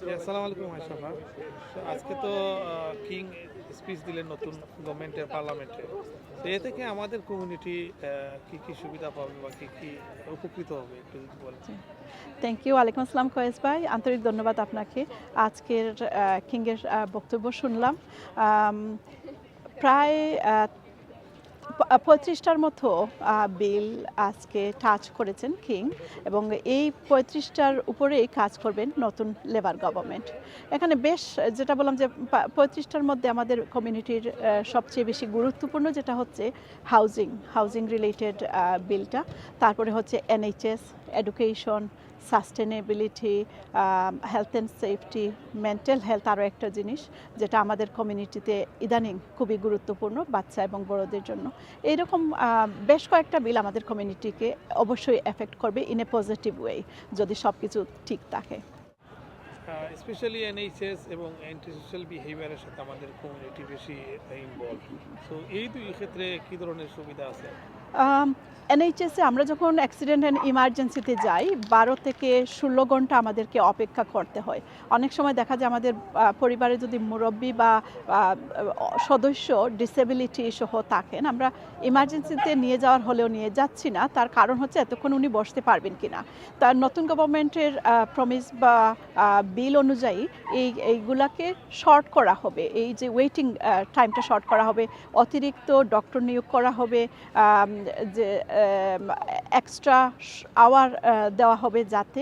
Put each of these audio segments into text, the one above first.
আসসালামু আলাইকুম আজকে তো কিং স্পিচ দিলেন নতুন গভর্নমেন্টের পার্লামেন্টে তো এ থেকে আমাদের কমিউনিটি কি কি সুবিধা পাবে বা কি কি উপকৃত হবে, একটু যদি বলেন। থ্যাংক ইউ ওয়ালাইকুম আসসালাম কয়েস ভাই। আন্তরিক ধন্যবাদ আপনাকে। আজকের কিংয়ের বক্তব্য শুনলাম। প্রায় পঁয়ত্রিশটার মতো বিল আজকে টাচ করেছেন কিং এবং এই পঁয়ত্রিশটার উপরেই কাজ করবেন নতুন লেবার গভর্নমেন্ট। এখানে বেশ, যেটা বললাম যে পঁয়ত্রিশটার মধ্যে আমাদের কমিউনিটির সবচেয়ে বেশি গুরুত্বপূর্ণ যেটা হচ্ছে হাউজিং হাউজিং রিলেটেড বিলটা। তারপরে হচ্ছে NHS education sustainability health and safety mental health আরও একটা জিনিস যেটা আমাদের কমিউনিটিতে ইদানিং খুবই গুরুত্বপূর্ণ বাচ্চা এবং বড়দের জন্য। এইরকম বেশ কয়েকটা বিল আমাদের কমিউনিটিকে অবশ্যই এফেক্ট করবে ইন এ পজিটিভ ওয়ে যদি সব কিছু ঠিক থাকে। স্পেশালি এনএইচএস এবং অ্যান্টি সোশ্যাল বিহেভিয়ারের সাথে আমাদের কমিউনিটি বেশি ইনভলভ তো এই দুই ক্ষেত্রে কি ধরনের সুবিধা আছে? এনএইচএসে আমরা যখন অ্যাক্সিডেন্ট অ্যান্ড ইমার্জেন্সিতে যাই, বারো থেকে ষোলো ঘণ্টা আমাদেরকে অপেক্ষা করতে হয়। অনেক সময় দেখা যায় আমাদের পরিবারে যদি মুরব্বী বা সদস্য ডিসেবিলিটি সহ থাকেন, আমরা ইমার্জেন্সিতে নিয়ে যাওয়ার হলেও নিয়ে যাচ্ছি না। তার কারণ হচ্ছে এতক্ষণ উনি বসতে পারবেন কিনা। তার নতুন গভর্নমেন্টের প্রমিস বা বিল অনুযায়ী এই, এইগুলাকে শর্ট করা হবে। এই যে ওয়েটিং টাইমটা শর্ট করা হবে, অতিরিক্ত ডক্টর নিয়োগ করা হবে যে এক্সট্রা আওয়ার দেওয়া হবে যাতে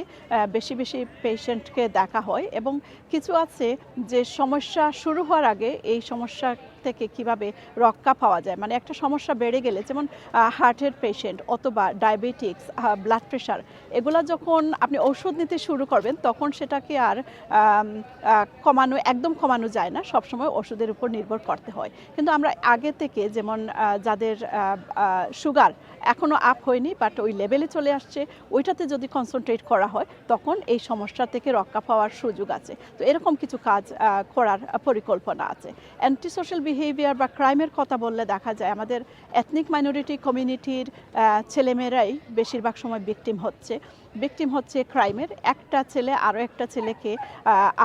বেশি বেশি পেশেন্টকে দেখা হয়। এবং কিছু আছে যে সমস্যা শুরু হওয়ার আগে এই সমস্যা থেকে কীভাবে রক্ষা পাওয়া যায়? মানে একটা সমস্যা বেড়ে গেলে, যেমন হার্টের পেশেন্ট অথবা ডায়াবেটিক্স ব্লাড প্রেশার এগুলা যখন আপনি ওষুধ নিতে শুরু করবেন, তখন সেটাকে আর কমানো, একদম কমানো যায় না। সবসময় ওষুধের উপর নির্ভর করতে হয়। কিন্তু আমরা আগে থেকে যেমন যাদের সুগার এখনও আপ হয়নি বাট ওই লেভেলে চলে আসছে, ওইটাতে যদি কনসেন্ট্রেট করা হয়, তখন এই সমস্যা থেকে রক্ষা পাওয়ার সুযোগ আছে। তো এরকম কিছু কাজ করার পরিকল্পনা আছে। অ্যান্টি সোশ্যাল বিহেভিয়ার বা ক্রাইমের কথা বললে দেখা যায় আমাদের এথনিক মাইনরিটি কমিউনিটির ছেলেমেয়েরাই বেশিরভাগ সময় বিক্টিম হচ্ছে। ভিকটিম হচ্ছে ক্রাইমের একটা ছেলে আরও একটা ছেলেকে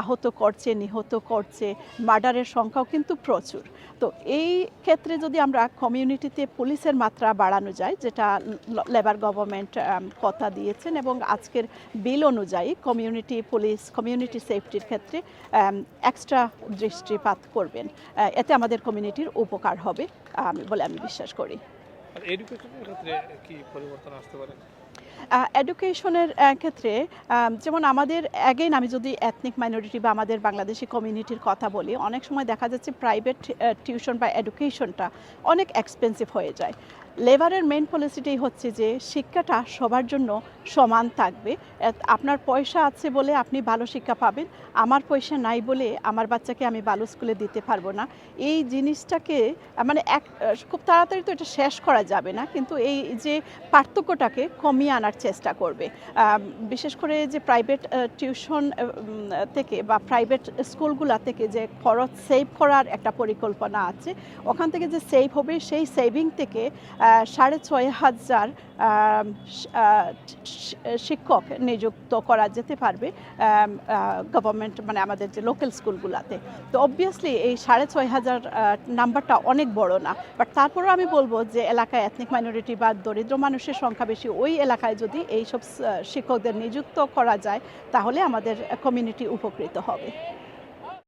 আহত করছে, নিহত করছে মার্ডারের সংখ্যাও কিন্তু প্রচুর। তো এই ক্ষেত্রে যদি আমরা কমিউনিটিতে পুলিশের মাত্রা বাড়ানো যায়, যেটা লেবার গভর্নমেন্ট কথা দিয়েছেন এবং আজকের বিল অনুযায়ী কমিউনিটি পুলিশ কমিউনিটি সেফটির ক্ষেত্রে এক্সট্রা দৃষ্টিপাত করবেন। এতে আমাদের কমিউনিটির উপকার হবে বলে আমি বিশ্বাস করি। এডুকেশনের ক্ষেত্রে কি পরিবর্তন আসতে পারে? এডুকেশনের ক্ষেত্রে যেমন আমাদের অ্যাগেন আমি যদি এথনিক মাইনরিটি বা আমাদের বাংলাদেশি কমিউনিটির কথা বলি, অনেক সময় দেখা যাচ্ছে প্রাইভেট টিউশন বা এডুকেশনটা অনেক এক্সপেন্সিভ হয়ে যায়। লেবারের মেন পলিসিটাই হচ্ছে যে, শিক্ষাটা সবার জন্য সমান থাকবে। আপনার পয়সা আছে বলে আপনি ভালো শিক্ষা পাবেন, আমার পয়সা নাই বলে আমার বাচ্চাকে আমি ভালো স্কুলে দিতে পারব না। এই জিনিসটাকে মানে এক খুব তাড়াতাড়ি তো এটা শেষ করা যাবে না, কিন্তু এই যে পার্থক্যটাকে কমিয়ে আনার চেষ্টা করবে। বিশেষ করে যে প্রাইভেট টিউশন থেকে বা প্রাইভেট স্কুলগুলা থেকে যে খরচ সেভ করার একটা পরিকল্পনা আছে, ওখান থেকে যে সেভ হবে সেই সেভিং থেকে সাড়ে ছয় হাজার শিক্ষক নিযুক্ত করা যেতে পারবে গভর্নমেন্ট মানে আমাদের যে লোকাল স্কুলগুলোতে তো অবভিয়াসলি এই সাড়ে ছয় হাজার নাম্বারটা অনেক বড় না। বাট তারপরেও আমি বলব যে এলাকায় এথনিক মাইনরিটি বা দরিদ্র মানুষের সংখ্যা বেশি, ওই এলাকায় যদি এইসব শিক্ষকদের নিযুক্ত করা যায়, তাহলে আমাদের কমিউনিটি উপকৃত হবে।